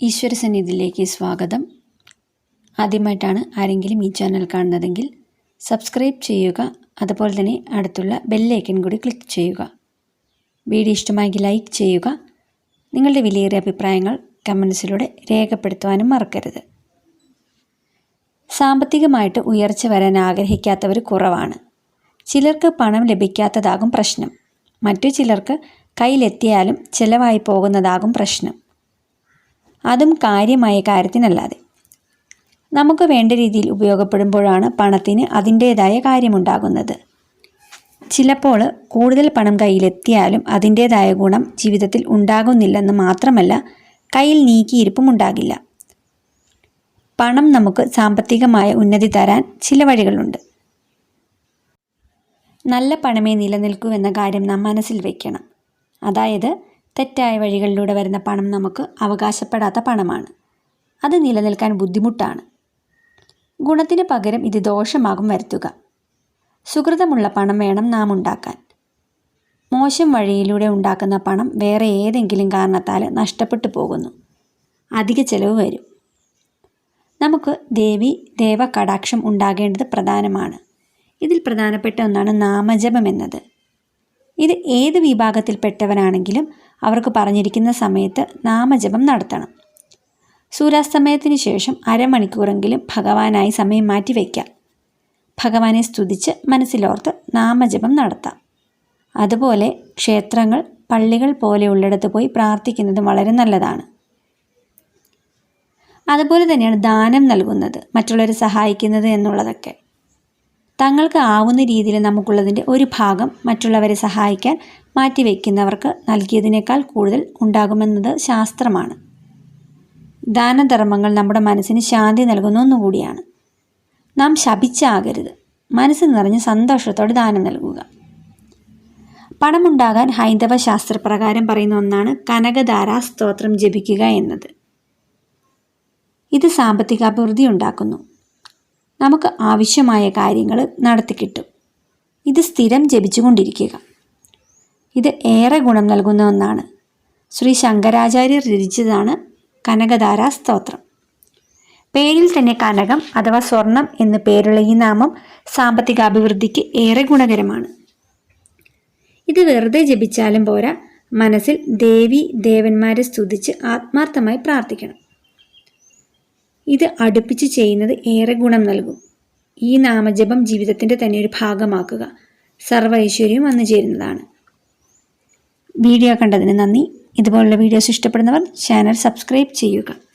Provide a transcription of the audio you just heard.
ഈശ്വരസന്നിധിയിലേക്ക് സ്വാഗതം. ആദ്യമായിട്ടാണ് ആരെങ്കിലും ഈ ചാനൽ കാണുന്നതെങ്കിൽ സബ്സ്ക്രൈബ് ചെയ്യുക അതുപോലെ തന്നെ അടുത്തുള്ള ബെല്ലൈക്കൻ കൂടി ക്ലിക്ക് ചെയ്യുക. വീഡിയോ ഇഷ്ടമായെങ്കിൽ ലൈക്ക് ചെയ്യുക. നിങ്ങളുടെ വിലയേറിയ അഭിപ്രായങ്ങൾ കമൻസിലൂടെ രേഖപ്പെടുത്തുവാനും മറക്കരുത്. സാമ്പത്തികമായിട്ട് ഉയർച്ച വരാൻ ആഗ്രഹിക്കാത്തവർ കുറവാണ്. ചിലർക്ക് പണം ലഭിക്കാത്തതാകും പ്രശ്നം. മറ്റു ചിലർക്ക് കയ്യിലെത്തിയാലും ചിലവായി പോകുന്നതാകും പ്രശ്നം. അതും കാര്യമായ കാര്യത്തിനല്ലാതെ. നമുക്ക് വേണ്ട രീതിയിൽ ഉപയോഗപ്പെടുമ്പോഴാണ് പണത്തിന് അതിന്റേതായ കാര്യമുണ്ടാകുന്നത്. ചിലപ്പോൾ കൂടുതൽ പണം കയ്യിലെത്തിയാലും അതിന്റേതായ ഗുണം ജീവിതത്തിൽ ഉണ്ടാകുന്നില്ലെന്ന് മാത്രമല്ല കയ്യിൽ നീക്കിയിരിപ്പും ഉണ്ടാകില്ല. പണം നമുക്ക് സാമ്പത്തികമായ ഉന്നതി തരാൻ ചില വഴികളുണ്ട്. നല്ല പണമേ നിലനിൽക്കൂ എന്ന കാര്യം നാം മനസ്സിൽ വയ്ക്കണം അതായത് തെറ്റായ വഴികളിലൂടെ വരുന്ന പണം നമുക്ക് അവകാശപ്പെടാത്ത പണമാണ്. അത് നിലനിൽക്കാൻ ബുദ്ധിമുട്ടാണ്. ഗുണത്തിന് പകരം ഇത് ദോഷമാകും വരുത്തുക. സുഹൃതമുള്ള പണം വേണം നാം ഉണ്ടാക്കാൻ. മോശം വഴിയിലൂടെ ഉണ്ടാക്കുന്ന പണം വേറെ ഏതെങ്കിലും കാരണത്താൽ നഷ്ടപ്പെട്ടു പോകുന്നു. അധിക ചെലവ് വരും. നമുക്ക് ദേവി ദേവ കടാക്ഷം ഉണ്ടാകേണ്ടത് പ്രധാനമാണ്. ഇതിൽ പ്രധാനപ്പെട്ട ഒന്നാണ് നാമജപം എന്നത്. ഇത് ഏത് വിഭാഗത്തിൽപ്പെട്ടവരാണെങ്കിലും അവർക്ക് പറഞ്ഞിരിക്കുന്ന സമയത്ത് നാമജപം നടത്തണം. സൂര്യാസ്തമയത്തിന് ശേഷം അരമണിക്കൂറെങ്കിലും ഭഗവാനായി സമയം മാറ്റി വയ്ക്കാം. ഭഗവാനെ സ്തുതിച്ച് മനസ്സിലോർത്ത് നാമജപം നടത്താം. അതുപോലെ ക്ഷേത്രങ്ങൾ പള്ളികൾ പോലെയുള്ളിടത്ത് പോയി പ്രാർത്ഥിക്കുന്നത് വളരെ നല്ലതാണ്. അതുപോലെ തന്നെയാണ് ദാനം നൽകുന്നത് മറ്റുള്ളവരെ സഹായിക്കുന്നത് എന്നുള്ളതൊക്കെ. തങ്ങൾക്ക് ആവുന്ന രീതിയിൽ നമുക്കുള്ളതിന്റെ ഒരു ഭാഗം മറ്റുള്ളവരെ സഹായിക്കാൻ മാറ്റിവെക്കുന്നവർക്ക് നൽകിയതിനേക്കാൾ കൂടുതൽ ഉണ്ടാകുമെന്നത് ശാസ്ത്രമാണ്. ദാനധർമ്മങ്ങൾ നമ്മുടെ മനസ്സിന് ശാന്തി നൽകുന്ന ഒന്നുകൂടിയാണ് നാം ശപിച്ചാകരുത്. മനസ്സ് നിറഞ്ഞ് സന്തോഷത്തോടെ ദാനം നൽകുക. പണമുണ്ടാകാൻ ഹൈന്ദവ ശാസ്ത്രപ്രകാരം പറയുന്ന ഒന്നാണ് കനകധാരാ സ്തോത്രം ജപിക്കുക എന്നത്. ഇത് സാമ്പത്തികാഭിവൃദ്ധി ഉണ്ടാക്കുന്നു. നമുക്ക് ആവശ്യമായ കാര്യങ്ങൾ നടത്തിക്കിട്ടും ഇത് സ്ഥിരം ജപിച്ചുകൊണ്ടിരിക്കുക. ഇത് ഏറെ ഗുണം നൽകുന്ന ഒന്നാണ്. ശ്രീ ശങ്കരാചാര്യർ രചിച്ചതാണ് കനകധാര സ്തോത്രം. പേരിൽ തന്നെ കനകം അഥവാ സ്വർണം എന്ന് പേരുള്ള ഈ നാമം സാമ്പത്തിക അഭിവൃദ്ധിക്ക് ഏറെ ഗുണകരമാണ്. ഇത് വെറുതെ ജപിച്ചാലും പോരാ മനസ്സിൽ ദേവി ദേവന്മാരെ സ്തുതിച്ച് ആത്മാർത്ഥമായി പ്രാർത്ഥിക്കണം. ഇത് അടുപ്പിച്ച് ചെയ്യുന്നത് ഏറെ ഗുണം നൽകും. ഈ നാമജപം ജീവിതത്തിന്റെ തന്നെ ഒരു ഭാഗമാക്കുക. സർവ ഐശ്വര്യവും വന്നു ചേരുന്നതാണ്. വീഡിയോ കണ്ടതിന് നന്ദി. ഇതുപോലുള്ള വീഡിയോസ് ഇഷ്ടപ്പെടുന്നവർ ചാനൽ സബ്സ്ക്രൈബ് ചെയ്യുക.